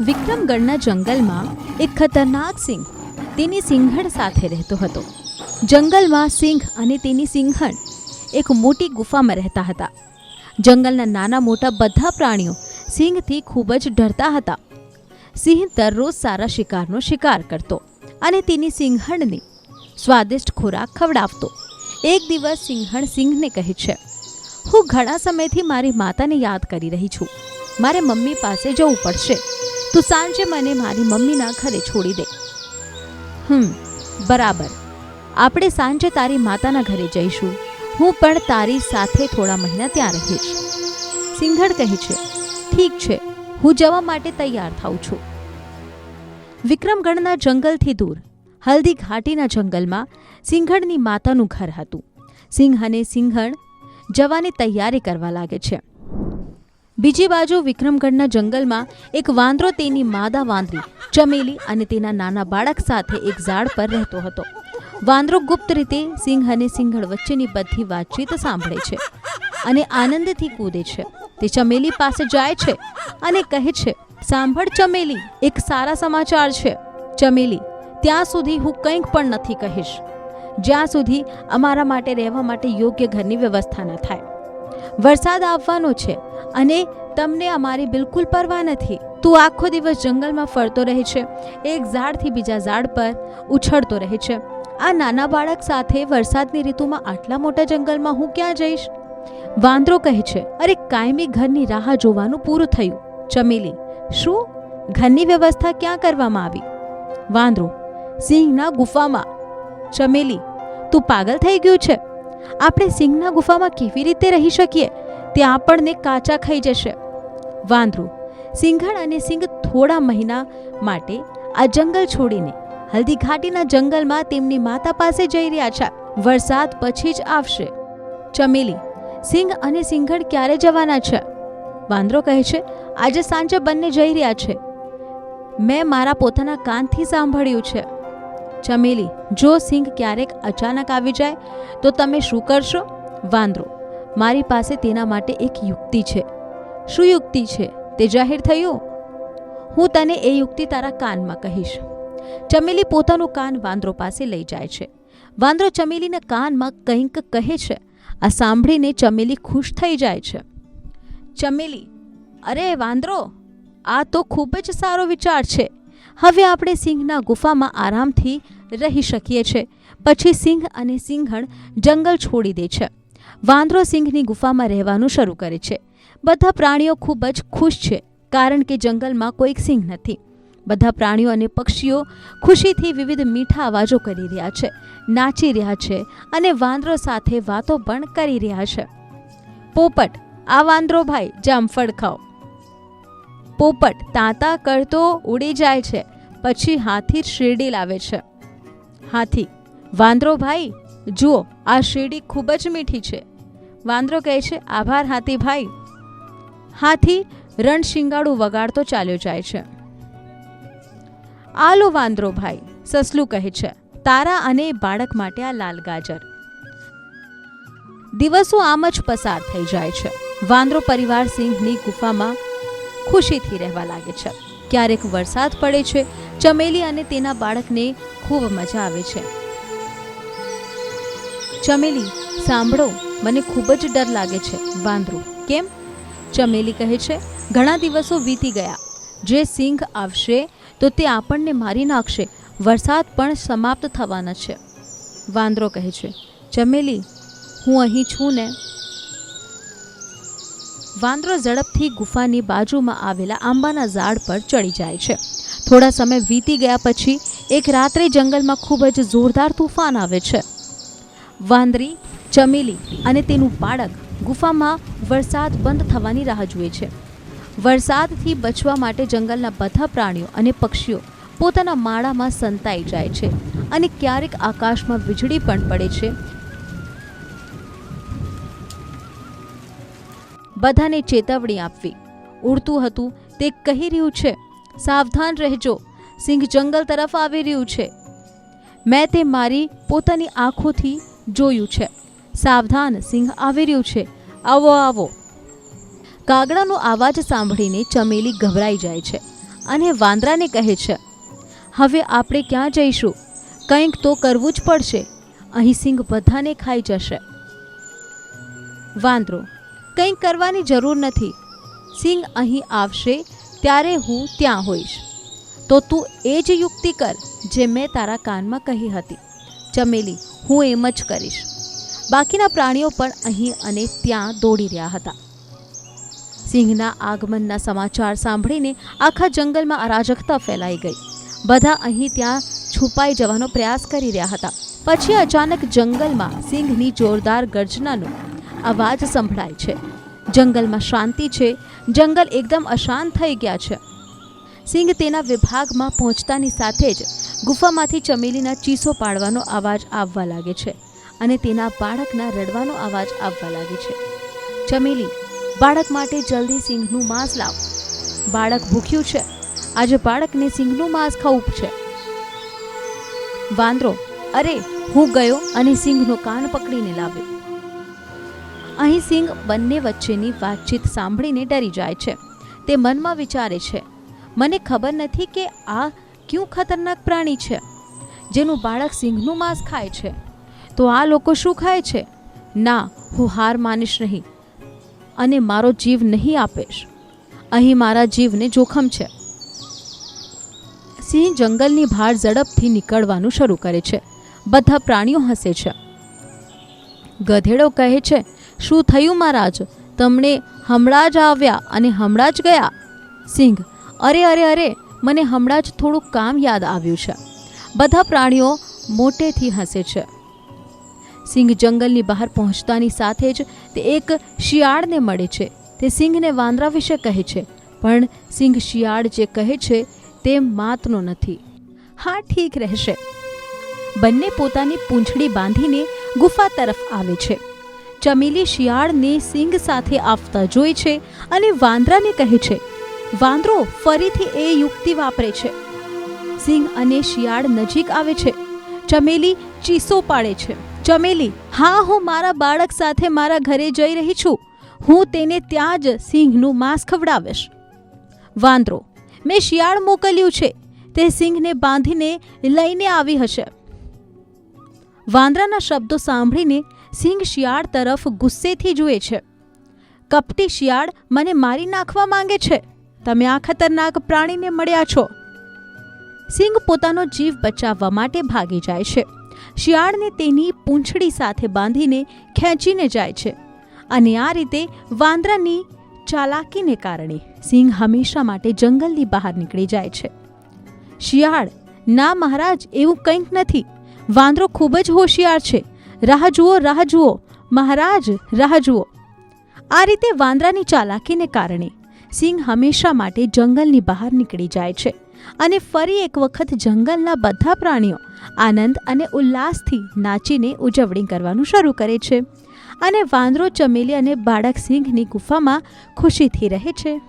વિક્રમગઢના જંગલમાં એક ખતરનાક સિંહ તેની સિંહણ સાથે રહેતો હતો. જંગલમાં સિંહ અને તેની સિંહણ એક મોટી ગુફામાં રહેતા હતા. જંગલના નાના મોટા બધા પ્રાણીઓ સિંહથી ખૂબ જ ડરતા હતા. સિંહ દરરોજ સારા શિકારનો શિકાર કરતો અને તેની સિંહણને સ્વાદિષ્ટ ખોરાક ખવડાવતો. એક દિવસ સિંહણ સિંહને કહે છે, હું ઘણા સમયથી મારી માતાને યાદ કરી રહી છું. મારે મમ્મી પાસે જવું પડશે. તું સાંજે મને મારી મમ્મીના ઘરે છોડી દે. હમ, બરાબર. આપણે સાંજે તારી માતાના ઘરે જઈશું. હું પણ તારી સાથે થોડા મહિના ત્યાં રહીશ. સિંઘળ કહે છે, ઠીક છે, હું જવા માટે તૈયાર થાઉં છું. વિક્રમગઢના જંગલથી દૂર, હલ્દી ઘાટીના જંગલમાં સિંઘણની માતાનું ઘર હતું. સિંહ અને સિંહણ જવાની તૈયારી કરવા લાગે છે. બીજી બાજુ વિક્રમગઢના જંગલમાં એક વાંદરો તેની માદા વાંદરી, ચમેલી અને તેના નાના બાળક સાથે એક ઝાડ પર રહેતો હતો. વાંદરો ગુપ્ત રીતે સિંહ અને સિંહળ વચ્ચેની બધી વાતચીત સાંભળે છે અને આનંદથી કૂદે છે. તે ચમેલી પાસે જાય છે અને કહે છે, સાંભળ ચમેલી, એક સારા સમાચાર છે. ચમેલી, ત્યાં સુધી હું કંઈક પણ નથી કહીશ. જ્યાં સુધી અમારા માટે રહેવા માટે યોગ્ય ઘરની વ્યવસ્થા ન થાય. વરસાદ આવવાનો છે અને તમને અમારી બિલકુલ પરવા નથી. તું આખો દિવસ જંગલમાં ફરતો રહે છે, એક ઝાડથી બીજા ઝાડ પર ઉછળતો રહે છે. આ નાના બાળક સાથે વરસાદની ઋતુમાં આટલા મોટા જંગલમાં હું ક્યાં જઈશ? વાંદરો કહે છે, અરે, કાયમી ઘરની રાહ જોવાનું પૂરું થયું. ચમેલી, શું? ઘરની વ્યવસ્થા ક્યાં કરવામાં આવી? વાંદરો, સિંહના ગુફામાં. ચમેલી, તું પાગલ થઈ ગયું છે? આપણે સિંહના ગુફામાં કેવી રીતે રહી શકીએ? તે આપણને કાચા ખાઈ જશે. વાંદરું, સિંહણ અને સિંહ થોડા મહિના માટે આ જંગલ છોડીને હલ્દી ઘાટીના જંગલમાં તેમની માતા પાસે જઈ રહ્યા છે. વરસાદ પછી જ આવશે. ચમેલી, સિંહ અને સિંહણ ક્યારે જવાના છે? વાંદરો કહે છે, આજે સાંજે બંને જઈ રહ્યા છે. મેં મારા પોતાના કાનથી સાંભળ્યું છે. ચમેલી. જો સિંહ ક્યારેક અચાનક આવી જાય, તો તમે શું કરશો? વાંદરો. મારી પાસે તેના માટે એક યુક્તિ છે. શું યુક્તિ છે? તે જાહેર થયું? હું તને એ યુક્તિ તારા કાનમાં કહીશ. ચમેલી પોતાનું કાન વાંદરો પાસે લઈ જાય છે. વાંદરો ચમેલીના કાનમાં કંઈક કહે છે. આ સાંભળીને ચમેલી ખુશ થઈ જાય છે. ચમેલી, અરે વાંદરો, આ તો ખૂબ જ સારો વિચાર છે. હવે આપણે સિંહના ગુફામાં આરામથી રહી શકીએ છીએ પછી સિંહ અને સિંહણ જંગલ છોડી દે છે. વાંદરો સિંહની ગુફામાં રહેવાનું શરૂ કરે છે. બધા પ્રાણીઓ ખૂબ જ ખુશ છે, કારણ કે જંગલમાં કોઈક સિંહ નથી. બધા પ્રાણીઓ અને પક્ષીઓ ખુશીથી વિવિધ મીઠા અવાજો કરી રહ્યા છે, નાચી રહ્યા છે અને વાંદરો સાથે વાતો પણ કરી રહ્યા છે. પોપટ, આ વાંદરો ભાઈ જામફળ ખાઓ. પોપટ તાતા કરતો ઉડી જાય છે, પછી હાથી શેરડી લાવે છે. હાથી, વાંદરો ભાઈ, જુઓ, આ શેરડી ખૂબ જ મીઠી છે. વાંદરો કહે છે, આભાર હાથી ભાઈ. હાથી રણશિંગાડું વગાડતો ચાલ્યો જાય છે. આલો વાંદરો ભાઈ, સસલું કહે છે, તારા અને બાળક માટે આ લાલ ગાજર. દિવસો આમ જ પસાર થઈ જાય છે. વાંદરો પરિવાર સિંહની ગુફામાં ખુશીથી રહેવા લાગે છે. ક્યારેક વરસાદ પડે છે ચમેલી અને તેના બાળકને ખૂબ મજા આવે છે. ચમેલી, સાંભળો, મને ખૂબ જ ડર લાગે છે. વાંદરો, કેમ? ચમેલી કહે છે, ઘણા દિવસો વીતી ગયા. જે સિંહ આવશે તો તે આપણને મારી નાખશે. વરસાદ પણ સમાપ્ત થવાના છે. વાંદરો કહે છે, ચમેલી, હું અહીં છું ને. વાંદરો ઝડપથી ગુફાની બાજુમાં આવેલા આંબાના ઝાડ પર ચડી જાય છે. થોડા સમય વીતી ગયા પછી એક રાત્રે જંગલમાં ખૂબ જ જોરદાર તુફાન આવે છે. વાંદરી, ચમેલી અને તેનું બાળક ગુફામાં વરસાદ બંધ થવાની રાહ જુએ છે. વરસાદથી બચવા માટે જંગલના બધા પ્રાણીઓ અને પક્ષીઓ પોતાના માળામાં સંતાઈ જાય છે અને ક્યારેક આકાશમાં વીજળી પણ પડે છે. બધાને ચેતવણી આપવી. ઉડતું હતું તે કહી રહ્યું છે સાવધાન રહેજો. સિંહ જંગલ તરફ આવી રહ્યું છે. મેં તે મારી પોતાની આંખોથી જોયું છે. સાવધાન સિંહ આવી રહ્યું છે. આવો આવો. કાગડાનો અવાજ સાંભળીને ચમેલી ગભરાઈ જાય છે અને વાંદરાને કહે છે, હવે આપણે ક્યાં જઈશું? કંઈક તો કરવું જ પડશે. અહીં સિંહ બધાને ખાઈ જશે. વાંદરો, કંઈક કરવાની જરૂર નથી. સિંહ અહીં આવશે ત્યારે હું ત્યાં હોઈશ. તો તું એ જ યુક્તિ કર, જે મેં તારા કાનમાં કહી હતી. ચમેલી, હું એમ જ કરીશ. બાકીના પ્રાણીઓ પણ અહીં અને ત્યાં દોડી રહ્યા હતા. સિંહના આગમનના સમાચાર સાંભળીને આખા જંગલમાં અરાજકતા ફેલાઈ ગઈ. બધા અહીં ત્યાં છુપાઈ જવાનો પ્રયાસ કરી રહ્યા હતા. પછી અચાનક જંગલમાં સિંહની જોરદાર ગર્જનાનો અવાજ સંભળાય છે. જંગલમાં શાંતિ છે. જંગલ એકદમ અશાંત થઈ ગયા છે. સિંહ તેના વિભાગમાં પહોંચતાની સાથે જ ગુફામાંથી ચમેલીના ચીસો પાડવાનો અવાજ આવવા લાગે છે અને તેના બાળકના રડવાનો અવાજ આવવા લાગે છે. ચમેલી, બાળક માટે જલ્દી સિંહનું માંસ લાવ. બાળક ભૂખ્યું છે. આજે બાળકને સિંહનું માંસ ખાવું છે. વાંદરો, અરે, હું ગયો અને સિંહનો કાન પકડીને લાવ્યો. અહીં સિંહ બંને વચ્ચેની વાતચીત સાંભળીને ડરી જાય છે. તે મનમાં વિચારે છે, મને ખબર નથી કે આ ક્યું ખતરનાક પ્રાણી છે, જેનું બાળક સિંહનું માંસ ખાય છે. તો આ લોકો શું ખાય છે? ના, હું હાર માનીશ નહીં અને મારો જીવ નહીં આપીશ. અહીં મારા જીવને જોખમ છે. સિંહ જંગલની બહાર ઝડપથી નીકળવાનું શરૂ કરે છે. બધા પ્રાણીઓ હસે છે. ગધેડો કહે છે શું થયું મહારાજ? તમને હમણાં જ આવ્યા અને હમણાં જ ગયા? સિંહ, અરે અરે અરે, મને હમણાં જ થોડું કામ યાદ આવ્યું છે. બધા પ્રાણીઓ મોટેથી હસે છે. સિંહ જંગલની બહાર પહોંચતાની સાથે જ તે એક શિયાળને મળે છે. તે સિંહને વાંદરા વિશે કહે છે. પણ સિંહ શિયાળ જે કહે છે તે માતનો નથી. હા, ઠીક રહેશે. બંને પોતાની પૂંછડી બાંધીને ગુફા તરફ આવે છે. ચમેલી શિયાળને સિંગ સાથે આવતા જોઈ છે અને વાંદરાને કહે છે, વાંદરો ફરીથી એ યુક્તિ વાપરે છે. સિંહ અને શિયાળ નજીક આવે છે. ચમેલી ચીસો પાડે છે. ચમેલી, હા, હું મારા બાળક સાથે મારા ઘરે જઈ રહી છું. હું તેને ત્યાં જ સિંહનું માંસ ખવડાવીશ. વાંદરો, મેં શિયાળ મોકલ્યું છે. તે સિંહને બાંધીને લઈને આવી હશે. વાંદરાના શબ્દો સાંભળીને સિંહ શિયાળ તરફ ગુસ્સેથી જુએ છે. કપટી શિયાળ, મને મારી નાખવા માંગે છે. તમે આ ખતરનાક પ્રાણીને મળ્યા છો. સિંહ પોતાનો જીવ બચાવવા માટે ભાગી જાય છે. શિયાળને તેની પૂંછડી સાથે બાંધીને ખેંચીને જાય છે. અને આ રીતે વાંદરાની ચાલાકીને કારણે સિંહ હંમેશા માટે જંગલની બહાર નીકળી જાય છે. શિયાળ, ના મહારાજ, એવું કંઈક નથી. વાંદરો ખૂબ જ હોશિયાર છે. રાહ જુઓ રાહ જુઓ. મહારાજ, રાહ જુઓ. આ રીતે વાંદરાની ચાલાકીને કારણે સિંહ હંમેશા માટે જંગલની બહાર નીકળી જાય છે અને ફરી એક વખત જંગલના બધા પ્રાણીઓ આનંદ અને ઉલ્લાસથી નાચીને ઉજવણી કરવાનું શરૂ કરે છે અને વાંદરો ચમેલી અને બાળક સિંહની ગુફામાં ખુશીથી રહે છે.